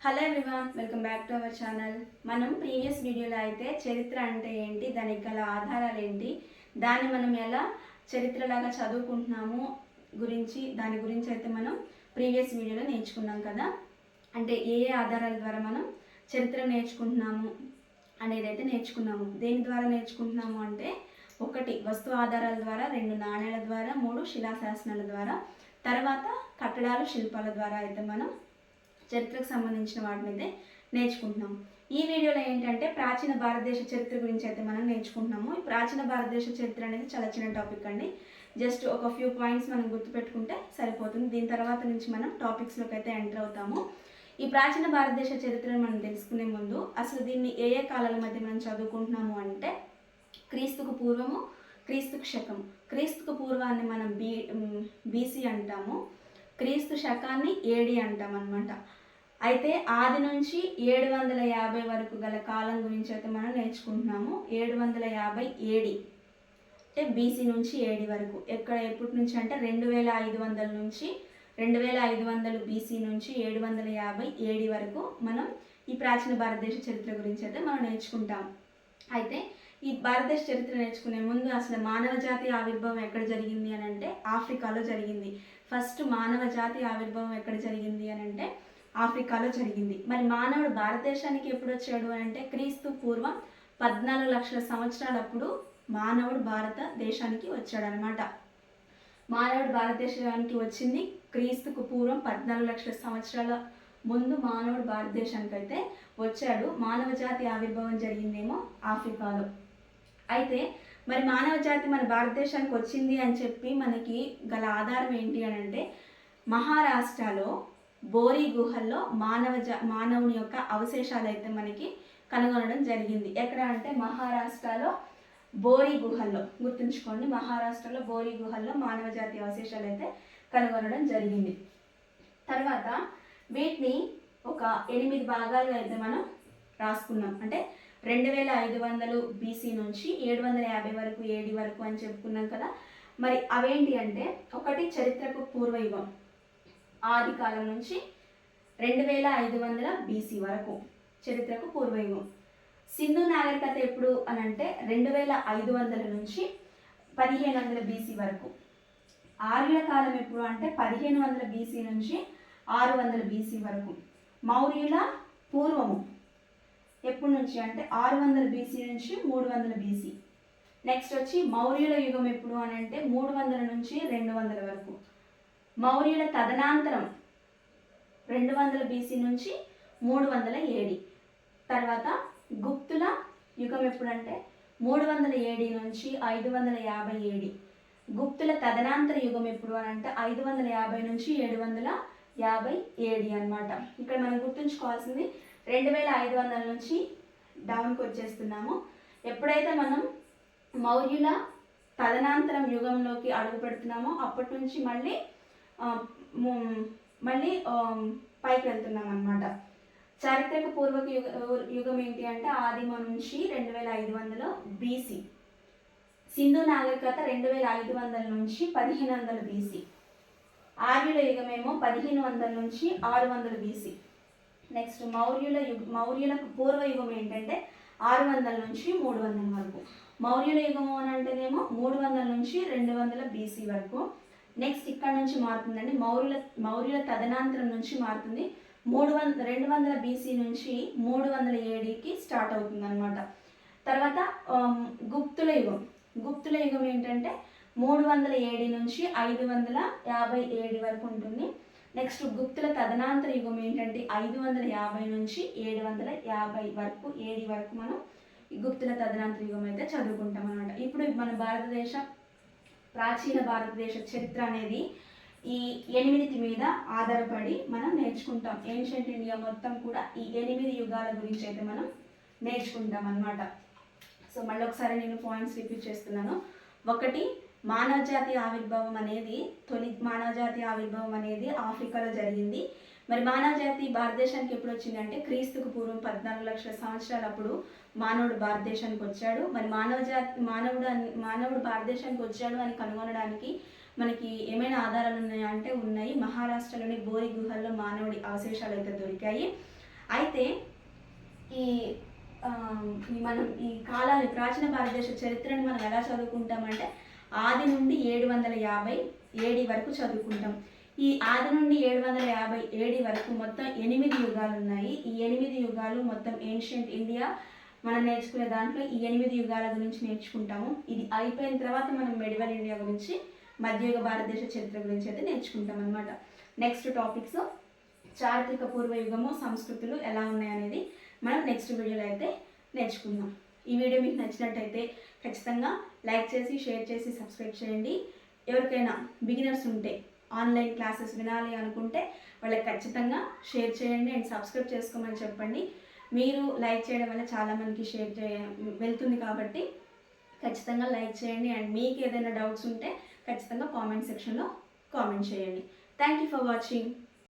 Hello everyone welcome back to our channel మనం previous వీడియోలో అయితే చరిత్ర అంటే ఏంటి దానికి గల ఆధారాలు ఏంటి దాన్ని మనం ఎలా చరిత్రలాగా చదువుకుంటున్నాము గురించి దాని గురించి అయితే మనం ప్రీవియస్ వీడియోలో నేర్చుకున్నాం కదా అంటే ఏ ఏ ఆధారాల ద్వారా మనం చరిత్ర నేర్చుకుంటున్నాము అనేది అయితే నేర్చుకున్నాము దేని ద్వారా నేర్చుకుంటున్నాము అంటే ఒకటి వస్తు ఆధారాల ద్వారా రెండు నాణేల ద్వారా మూడు శిలాశాసనాల ద్వారా తర్వాత కట్టడాలు శిల్పాల ద్వారా అయితే మనం చరిత్రకు సంబంధించిన వాటిని అయితే నేర్చుకుంటున్నాం. ఈ వీడియోలో ఏంటంటే ప్రాచీన భారతదేశ చరిత్ర గురించి అయితే మనం నేర్చుకుంటున్నాము. ఈ ప్రాచీన భారతదేశ చరిత్ర అనేది చాలా చిన్న టాపిక్ అండి. జస్ట్ ఒక ఫ్యూ పాయింట్స్ మనం గుర్తుపెట్టుకుంటే సరిపోతుంది. దీని తర్వాత నుంచి మనం టాపిక్స్లోకి అయితే ఎంటర్ అవుతాము. ఈ ప్రాచీన భారతదేశ చరిత్రను మనం తెలుసుకునే ముందు అసలు దీన్ని ఏ ఏ కాలాల మధ్య మనం చదువుకుంటున్నాము అంటే క్రీస్తుకు పూర్వము క్రీస్తుకు శకం క్రీస్తుకు పూర్వాన్ని మనం బీ బీసీ అంటాము. క్రీస్తు శకాన్ని ఏడి అంటాం అనమాట అయితే ఆది నుంచి ఏడు వందల యాభై వరకు గల కాలం గురించి అయితే మనం నేర్చుకుంటున్నాము. ఏడు వందల యాభై ఏడి అంటే బీసీ నుంచి ఏడి వరకు. ఎక్కడ ఎప్పటి నుంచి అంటే రెండు వేల ఐదు వందల నుంచి రెండు వేల ఐదు వందలు బీసీ నుంచి ఏడు వందల యాభై ఏడి వరకు మనం ఈ ప్రాచీన భారతదేశ చరిత్ర గురించి అయితే మనం నేర్చుకుంటాం. అయితే ఈ భారతదేశ చరిత్ర నేర్చుకునే ముందు అసలు మానవ జాతి ఆవిర్భావం ఎక్కడ జరిగింది అని అంటే ఆఫ్రికాలో జరిగింది. ఫస్ట్ మానవ జాతి ఆవిర్భావం ఎక్కడ జరిగింది అని అంటే ఆఫ్రికాలో జరిగింది. మరి మానవుడు భారతదేశానికి ఎప్పుడు వచ్చాడు అని అంటే క్రీస్తు పూర్వం పద్నాలుగు లక్షల సంవత్సరాలప్పుడు మానవుడు భారతదేశానికి వచ్చాడనమాట మానవుడు భారతదేశానికి వచ్చింది క్రీస్తుకు పూర్వం పద్నాలుగు లక్షల సంవత్సరాల ముందు మానవుడు భారతదేశానికి అయితే వచ్చాడు. మానవ జాతి ఆవిర్భావం జరిగిందేమో ఆఫ్రికాలో. అయితే మరి మానవ జాతి మన భారతదేశానికి వచ్చింది అని చెప్పి మనకి గల ఆధారం ఏంటి అని అంటే మహారాష్ట్రలో బోరీ గుహల్లో మానవ జా మానవుని యొక్క అవశేషాలు అయితే మనకి కనుగొనడం జరిగింది. ఎక్కడ అంటే మహారాష్ట్రలో బోరీ గుహల్లో. గుర్తుంచుకోండి మహారాష్ట్రలో బోరీ గుహల్లో మానవ జాతి అవశేషాలు అయితే కనుగొనడం జరిగింది. తర్వాత వీటిని ఒక ఎనిమిది భాగాలుగా అయితే మనం రాసుకున్నాం. అంటే రెండు వేల ఐదు వందలు బీసీ నుంచి ఏడు వందల యాభై వరకు ఏడి వరకు అని చెప్పుకున్నాం కదా. మరి అవేంటి అంటే ఒకటి చరిత్రకు పూర్వయుగం. ఆది కాలం నుంచి రెండు వేల ఐదు వందల బీసీ వరకు చరిత్రకు పూర్వయుగం సింధు నాగరికత ఎప్పుడు అని అంటే రెండు వేల ఐదు వందల నుంచి పదిహేను వందల బీసీ వరకు. ఆర్యుల కాలం ఎప్పుడు అంటే పదిహేను వందల బీసీ నుంచి ఆరు వందల బీసీ వరకు. మౌర్యుల పూర్వము ఎప్పటి నుంచి అంటే ఆరు వందల బీసీ నుంచి మూడు వందల బీసీ నెక్స్ట్ వచ్చి మౌర్యుల యుగం ఎప్పుడు అని అంటే మూడు వందల నుంచి రెండు వందల వరకు. మౌర్యుల తదనాంతరం రెండు వందల బీసీ నుంచి మూడు వందల ఏడి తర్వాత గుప్తుల యుగం ఎప్పుడంటే మూడు వందల ఏడి నుంచి ఐదు వందల యాభై ఏడి గుప్తుల తదనాంతర యుగం ఎప్పుడు అని అంటే ఐదు వందల యాభై నుంచి ఏడు వందల యాభై ఏడి అనమాట ఇక్కడ మనం గుర్తుంచుకోవాల్సింది రెండు వేల ఐదు వందల నుంచి డౌన్కి వచ్చేస్తున్నాము. ఎప్పుడైతే మనం మౌర్యుల తదనాంతరం యుగంలోకి అడుగు పెడుతున్నామో అప్పటి నుంచి మళ్ళీ మళ్ళీ పైకి వెళ్తున్నాం అనమాట చారిత్రక పూర్వక యుగ యుగం ఏంటి అంటే ఆదిమ నుంచి రెండు వేల ఐదు వందల బీసీ సింధు నాగరికత రెండు వేల ఐదు వందల నుంచి పదిహేను వందల బీసీ ఆర్యుల యుగమేమో పదిహేను వందల నుంచి ఆరు వందల బీసీ నెక్స్ట్ మౌర్యుల యుగ మౌర్యులకు పూర్వ యుగం ఏంటంటే ఆరు వందల నుంచి మూడు వందల వరకు. మౌర్యుల యుగము అని అంటేనేమో మూడు వందల నుంచి రెండు వందల బీసీ వరకు. నెక్స్ట్ ఇక్కడ నుంచి మారుతుందండి. మౌర్యుల మౌర్యుల తదనాంతరం నుంచి మారుతుంది. మూడు వంద రెండు వందల బీసీ నుంచి మూడు వందల ఏడికి స్టార్ట్ అవుతుంది అనమాట తర్వాత um, గుప్తుల యుగం. గుప్తుల యుగం ఏంటంటే మూడు వందల ఏడి నుంచి ఐదు వందల యాభై ఏడు వరకు ఉంటుంది. నెక్స్ట్ గుప్తుల తదనాంతర యుగం ఏంటంటే ఐదు వందల యాభై నుంచి ఏడు వందల యాభై వరకు ఏడి వరకు మనం ఈ గుప్తుల తదనాంతర యుగం అయితే చదువుకుంటాం అనమాట ఇప్పుడు మన భారతదేశం ప్రాచీన భారతదేశ చరిత్ర అనేది ఈ ఎనిమిది మీద ఆధారపడి మనం నేర్చుకుంటాం. ఏన్షియంట్ ఇండియా మొత్తం కూడా ఈ ఎనిమిది యుగాల గురించి అయితే మనం నేర్చుకుంటాం అన్నమాట. సో మళ్ళీ ఒకసారి నేను పాయింట్స్ రిపీట్ చేస్తున్నాను. ఒకటి మానవ జాతి ఆవిర్భావం అనేది తొలి మానవజాతి ఆవిర్భావం అనేది ఆఫ్రికాలో జరిగింది. మరి మానవజాతి భారతదేశానికి ఎప్పుడు వచ్చిందంటే క్రీస్తుకు పూర్వం పద్నాలుగు లక్షల సంవత్సరాలు అప్పుడు మానవుడు భారతదేశానికి వచ్చాడు. మరి మానవ జాతి మానవుడు అని- మానవుడు భారతదేశానికి వచ్చాడు అని కనుగొనడానికి మనకి ఏమైనా ఆధారాలు ఉన్నాయా అంటే ఉన్నాయి. మహారాష్ట్రలోని బోరి గుహల్లో మానవుడి అవశేషాలు అయితే దొరికాయి. అయితే ఈ ఈ మనం ఈ కాలాన్ని ప్రాచీన భారతదేశ చరిత్రను మనం ఎలా చదువుకుంటామంటే ఆది నుండి ఏడు వందల యాభై ఏడి వరకు చదువుకుంటాం. ఈ ఆది నుండి ఏడు వందల యాభై ఏడి వరకు మొత్తం ఎనిమిది యుగాలు ఉన్నాయి. ఈ ఎనిమిది యుగాలు మొత్తం ఏన్షియంట్ ఇండియా మనం నేర్చుకునే దాంట్లో ఈ ఎనిమిది యుగాల గురించి నేర్చుకుంటాము. ఇది అయిపోయిన తర్వాత మనం మెడివల్ ఇండియా గురించి మధ్యయుగ భారతదేశ చరిత్ర గురించి అయితే నేర్చుకుంటాం అనమాట నెక్స్ట్ టాపిక్స్ చారిత్రక పూర్వయుగము సంస్కృతులు ఎలా ఉన్నాయనేది మనం నెక్స్ట్ వీడియోలో అయితే నేర్చుకుందాం. ఈ వీడియో మీకు నచ్చినట్టయితే ఖచ్చితంగా లైక్ చేసి షేర్ చేసి సబ్స్క్రైబ్ చేయండి. ఎవరికైనా బిగినర్స్ ఉంటే ఆన్లైన్ క్లాసెస్ వినాలి అనుకుంటే వాళ్ళకి ఖచ్చితంగా షేర్ చేయండి అండ్ సబ్స్క్రైబ్ చేసుకోమని చెప్పండి. మీరు లైక్ చేయడం వల్ల చాలామందికి షేర్ చేయ వెళ్తుంది కాబట్టి ఖచ్చితంగా లైక్ చేయండి. అండ్ మీకు ఏదైనా డౌట్స్ ఉంటే ఖచ్చితంగా కామెంట్ సెక్షన్లో కామెంట్ చేయండి. Thank you for watching